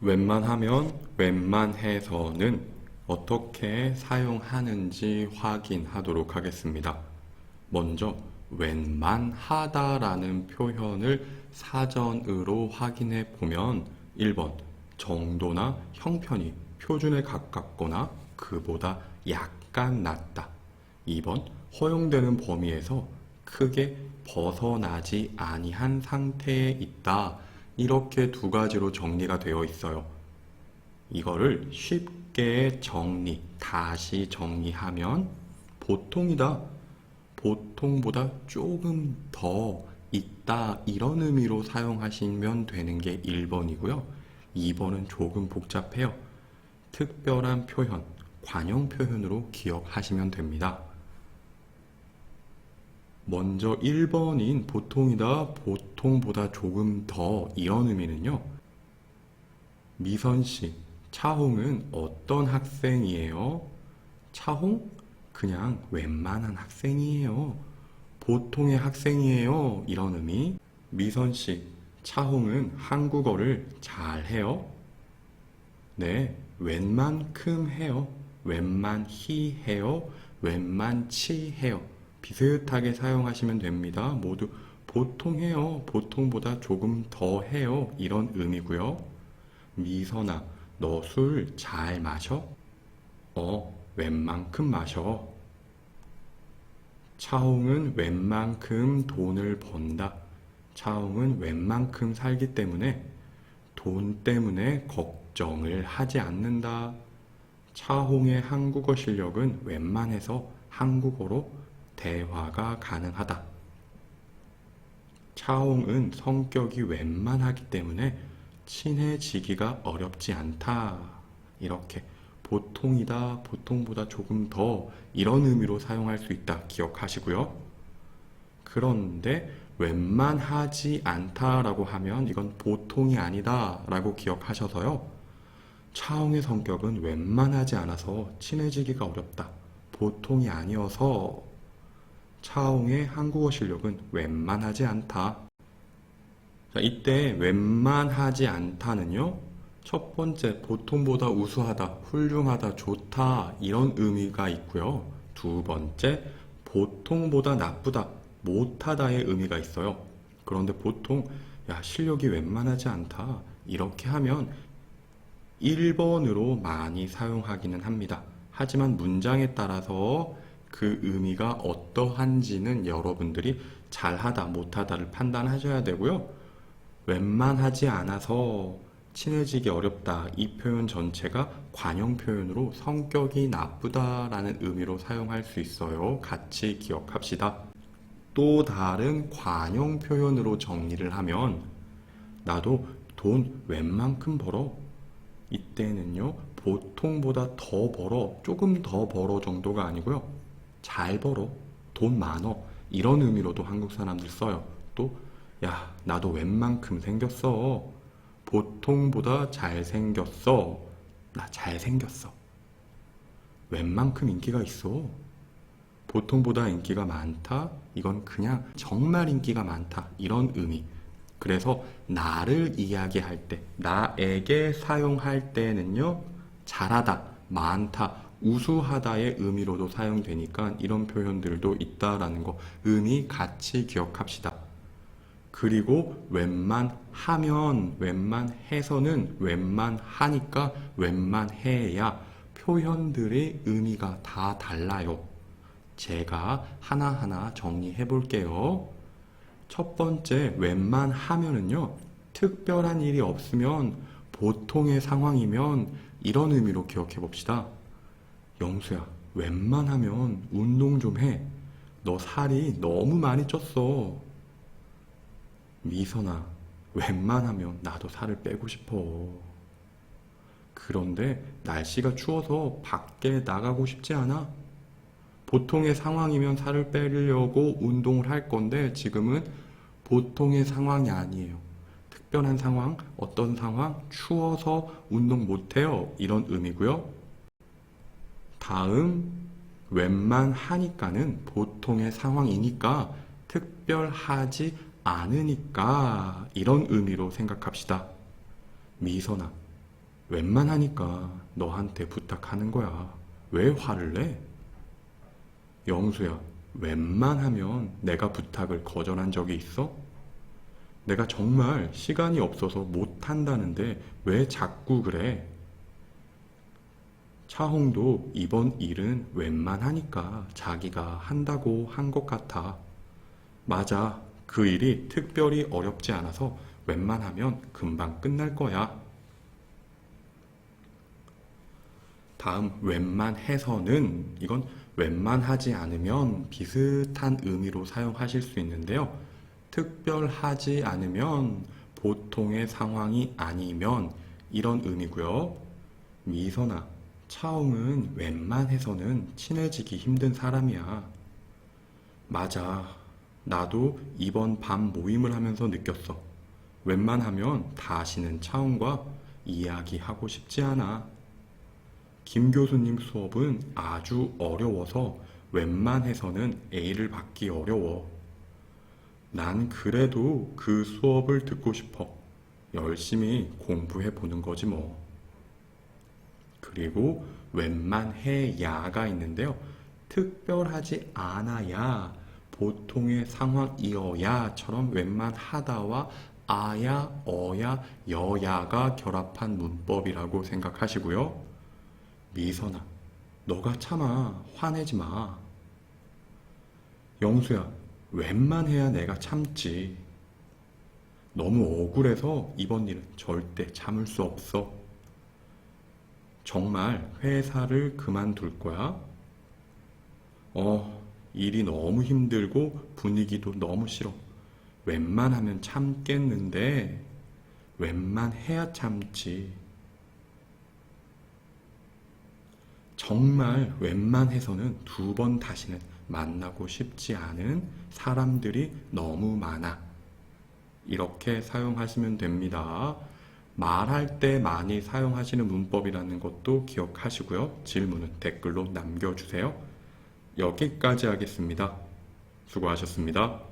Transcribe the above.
웬만하면 웬만해서는 어떻게 사용하는지 확인하도록 하겠습니다. 먼저 웬만하다라는 표현을 사전으로 확인해 보면 1번 정도나 형편이 표준에 가깝거나 그보다 약간 낮다. 2번 허용되는 범위에서 크게 벗어나지 아니한 상태에 있다. 이렇게 두 가지로 정리가 되어 있어요. 이거를 쉽게 정리, 다시 정리하면 보통이다. 보통보다 조금 더 있다. 이런 의미로 사용하시면 되는 게 1번이고요. 2번은 조금 복잡해요. 특별한 표현, 관용 표현으로 기억하시면 됩니다. 먼저 1번인 보통이다, 보통보다 조금 더 이런 의미는요. 미선 씨, 차홍은 어떤 학생이에요? 차홍? 그냥 웬만한 학생이에요. 보통의 학생이에요. 이런 의미. 미선 씨, 차홍은 한국어를 잘 해요? 네, 웬만큼 해요. 웬만히 해요. 웬만치 해요. 비슷하게 사용하시면 됩니다. 모두 보통 해요. 보통보다 조금 더 해요. 이런 의미고요. 미선아, 너 술 잘 마셔? 어, 웬만큼 마셔. 차홍은 웬만큼 돈을 번다. 차홍은 웬만큼 살기 때문에 돈 때문에 걱정을 하지 않는다. 차홍의 한국어 실력은 웬만해서 한국어로 대화가 가능하다. 차홍은 성격이 웬만하기 때문에 친해지기가 어렵지 않다. 이렇게 보통이다, 보통보다 조금 더 이런 의미로 사용할 수 있다. 기억하시고요. 그런데 웬만하지 않다라고 하면 이건 보통이 아니다라고 기억하셔서요. 차홍의 성격은 웬만하지 않아서 친해지기가 어렵다. 보통이 아니어서 차홍의 한국어 실력은 웬만하지 않다. 자, 이때 웬만하지 않다는요. 첫 번째, 보통보다 우수하다, 훌륭하다, 좋다, 이런 의미가 있고요. 두 번째, 보통보다 나쁘다, 못하다의 의미가 있어요. 그런데 보통, 야, 실력이 웬만하지 않다. 이렇게 하면 1번으로 많이 사용하기는 합니다. 하지만 문장에 따라서 그 의미가 어떠한지는 여러분들이 잘하다, 못하다를 판단하셔야 되고요. 웬만하지 않아서 친해지기 어렵다. 이 표현 전체가 관용 표현으로 성격이 나쁘다라는 의미로 사용할 수 있어요. 같이 기억합시다. 또 다른 관용 표현으로 정리를 하면 나도 돈 웬만큼 벌어. 이때는요, 보통보다 더 벌어. 조금 더 벌어 정도가 아니고요. 잘 벌어. 돈 많어. 이런 의미로도 한국 사람들 써요. 또, 야, 나도 웬만큼 생겼어. 보통보다 잘생겼어. 나 잘생겼어. 웬만큼 인기가 있어. 보통보다 인기가 많다. 이건 그냥 정말 인기가 많다. 이런 의미. 그래서 나를 이야기할 때, 나에게 사용할 때는요, 잘하다, 많다, 우수하다의 의미로도 사용되니까 이런 표현들도 있다라는 거 의미 같이 기억합시다. 그리고 웬만하면, 웬만해서는 웬만하니까 웬만해야 표현들의 의미가 다 달라요. 제가 하나하나 정리해 볼게요. 첫 번째, 웬만하면은요, 특별한 일이 없으면 보통의 상황이면 이런 의미로 기억해 봅시다. 영수야, 웬만하면 운동 좀 해. 너 살이 너무 많이 쪘어. 미선아, 웬만하면 나도 살을 빼고 싶어. 그런데 날씨가 추워서 밖에 나가고 싶지 않아. 보통의 상황이면 살을 빼려고 운동을 할 건데 지금은 보통의 상황이 아니에요. 특별한 상황, 어떤 상황, 추워서 운동 못해요. 이런 의미고요. 다음, 웬만하니까는 보통의 상황이니까 특별하지 않으니까 이런 의미로 생각합시다. 미선아, 웬만하니까 너한테 부탁하는 거야. 왜 화를 내? 영수야, 웬만하면 내가 부탁을 거절한 적이 있어? 내가 정말 시간이 없어서 못한다는데 왜 자꾸 그래? 차홍도 이번 일은 웬만하니까 자기가 한다고 한 것 같아. 맞아. 그 일이 특별히 어렵지 않아서 웬만하면 금방 끝날 거야. 다음 웬만해서는 이건 웬만하지 않으면 비슷한 의미로 사용하실 수 있는데요. 특별하지 않으면 보통의 상황이 아니면 이런 의미고요. 미선아, 차홍은 웬만해서는 친해지기 힘든 사람이야. 맞아. 나도 이번 밤 모임을 하면서 느꼈어. 웬만하면 다시는 차홍과 이야기하고 싶지 않아. 김 교수님 수업은 아주 어려워서 웬만해서는 A를 받기 어려워. 난 그래도 그 수업을 듣고 싶어. 열심히 공부해 보는 거지 뭐. 그리고 웬만해야가 있는데요. 특별하지 않아야 보통의 상황이어야처럼 웬만하다와 아야, 어야, 여야가 결합한 문법이라고 생각하시고요. 미선아, 너가 참아. 화내지 마. 영수야, 웬만해야 내가 참지. 너무 억울해서 이번 일은 절대 참을 수 없어. 정말 회사를 그만둘 거야? 어, 일이 너무 힘들고 분위기도 너무 싫어. 웬만하면 참겠는데, 웬만해야 참지. 정말 웬만해서는 두 번 다시는 만나고 싶지 않은 사람들이 너무 많아. 이렇게 사용하시면 됩니다. 말할 때 많이 사용하시는 문법이라는 것도 기억하시고요. 질문은 댓글로 남겨주세요. 여기까지 하겠습니다. 수고하셨습니다.